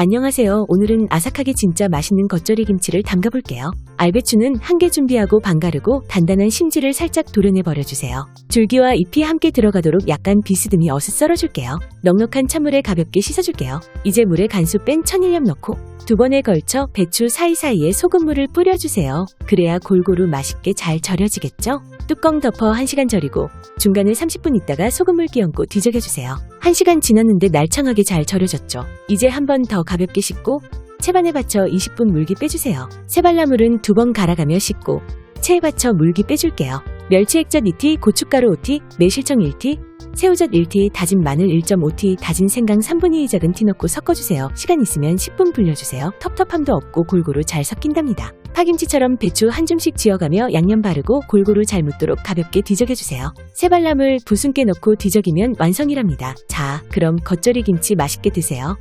안녕하세요. 오늘은 아삭하게 진짜 맛있는 겉절이 김치를 담가볼게요. 알배추는 한 개 준비하고 반 가르고 단단한 심지를 살짝 도려내 버려주세요. 줄기와 잎이 함께 들어가도록 약간 비스듬히 어슷 썰어줄게요. 넉넉한 찬물에 가볍게 씻어줄게요. 이제 물에 간수 뺀 천일염 넣고 두 번에 걸쳐 배추 사이사이에 소금물을 뿌려주세요. 그래야 골고루 맛있게 잘 절여지겠죠? 뚜껑 덮어 1시간 절이고 중간에 30분 있다가 소금물 끼얹고 뒤적여주세요. 1시간 지났는데 날창하게 잘 절여졌죠. 이제 한 번 더 가볍게 씻고 채반에 받쳐 20분 물기 빼주세요. 새발나물은 두 번 갈아가며 씻고 체에 받쳐 물기 빼줄게요. 멸치 액젓 2티, 고춧가루 5티, 매실청 1티, 새우젓 1티, 다진 마늘 1.5티, 다진 생강 3분의 2 작은 티 넣고 섞어주세요. 시간 있으면 10분 불려주세요. 텁텁함도 없고 골고루 잘 섞인답니다. 파김치처럼 배추 한 줌씩 쥐어가며 양념 바르고 골고루 잘 묻도록 가볍게 뒤적여주세요. 새발나물 부순게 넣고 뒤적이면 완성이랍니다. 자, 그럼 겉절이 김치 맛있게 드세요.